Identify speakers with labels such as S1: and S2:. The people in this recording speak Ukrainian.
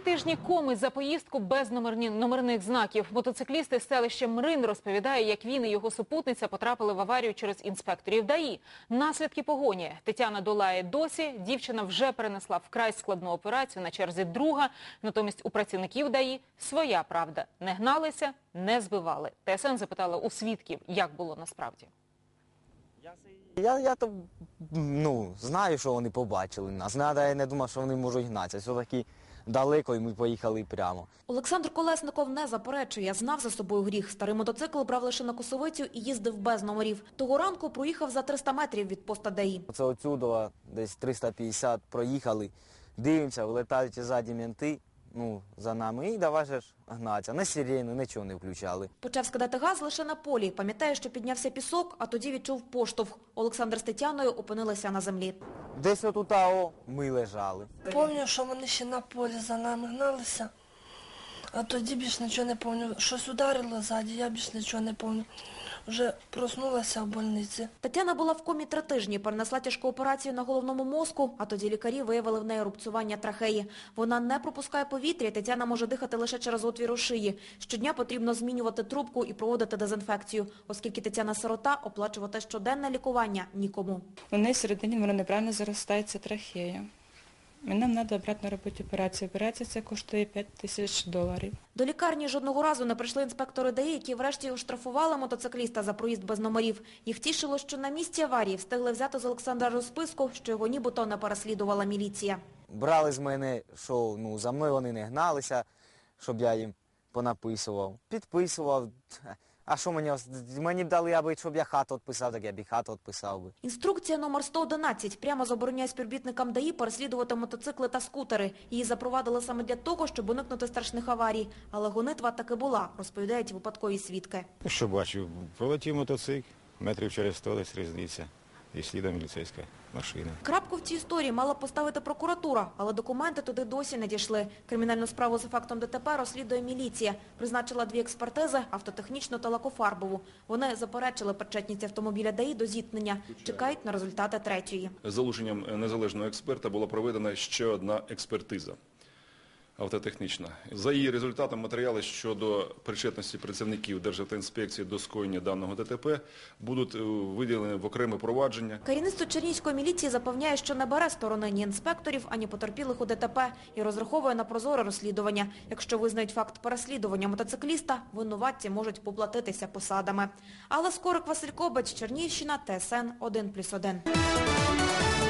S1: тижні коми за поїздку без номерні, номерних знаків. Мотоциклісти з селища Мрин розповідає, як він і його супутниця потрапили в аварію через інспекторів ДАІ. Наслідки погоні. Тетяна долає досі. Дівчина вже перенесла вкрай складну операцію на черзі друга. Натомість у працівників ДАІ своя правда. Не гналися, не збивали. ТСН запитала у свідків, як було насправді.
S2: Я, я то ну, знаю, що вони побачили нас. Надо, я не думав, що вони можуть гнатися. Все-таки далеко і ми поїхали прямо.
S3: Олександр Колесников не заперечує, знав за собою гріх. Старий мотоцикл брав лише на косовицю і їздив без номерів. Того ранку проїхав за 300 метрів від поста ДАІ.
S2: Це отсюда десь 350 проїхали, дивимося, вилетають ззаді менти, ну, за нами, і давай же ж гнатися. Не сирену, нічого не включали.
S3: Почав скидати газ лише на полі. Пам'ятає, що піднявся пісок, а тоді відчув поштовх. Олександр з Тетяною опинилися на землі.
S2: Десь отут о, ми лежали.
S4: Пам'ятаю, що вони ще на полі за нами гналися, а тоді більш нічого не пам'ятаю. Щось ударило ззаді, я більш нічого не пам'ятаю. Вже проснулася в больниці.
S3: Тетяна була в комі три тижні, перенесла тяжку операцію на головному мозку, а тоді лікарі виявили в неї рубцювання трахеї. Вона не пропускає повітря, Тетяна може дихати лише через отвір у шиї. Щодня потрібно змінювати трубку і проводити дезінфекцію, оскільки Тетяна сирота оплачувати щоденне лікування нікому.
S5: У неї всередині вона неправильно заростається трахея. І нам треба обратно робити операцію. Операція це коштує 5 тисяч доларів.
S3: До лікарні жодного разу не прийшли інспектори ДАІ, які врешті оштрафували мотоцикліста за проїзд без номерів. Їх тішило, що на місці аварії встигли взяти з Олександра розписку, що його нібито не переслідувала міліція.
S2: Брали з мене, що ну, за мною вони не гналися, щоб я їм понаписував. Підписував. А що мені, мені б дали, аби, щоб я хату відписав, так я б і хату відписав би.
S3: Інструкція номер 111 прямо забороняє співробітникам ДАІ переслідувати мотоцикли та скутери. Її запровадили саме для того, щоб уникнути страшних аварій. Але гонитва таки була, розповідають випадкові свідки.
S6: Що бачу, пролетів мотоцикл, метрів через 100 десь різниця, і слідом міліцейська машина.
S3: Крапку в цій історії мала поставити прокуратура, але документи туди досі не дійшли. Кримінальну справу за фактом ДТП розслідує міліція. Призначила дві експертизи – автотехнічну та лакофарбову. Вони заперечили причетність автомобіля ДАІ до зіткнення. Чекають на результати третьої.
S7: З залученням незалежного експерта була проведена ще одна експертиза автотехнічна. За її результатом матеріали щодо причетності працівників Державтоінспекції до скоєння даного ДТП будуть е, виділені в окреме провадження.
S3: Керівництво Чернігівської міліції запевняє, що не бере сторони ні інспекторів, ані потерпілих у ДТП і розраховує на прозоре розслідування. Якщо визнають факт переслідування мотоцикліста, винуватці можуть поплатитися посадами. Але Скорик Василь Кобець, Чернігівщина, ТСН 1+,1.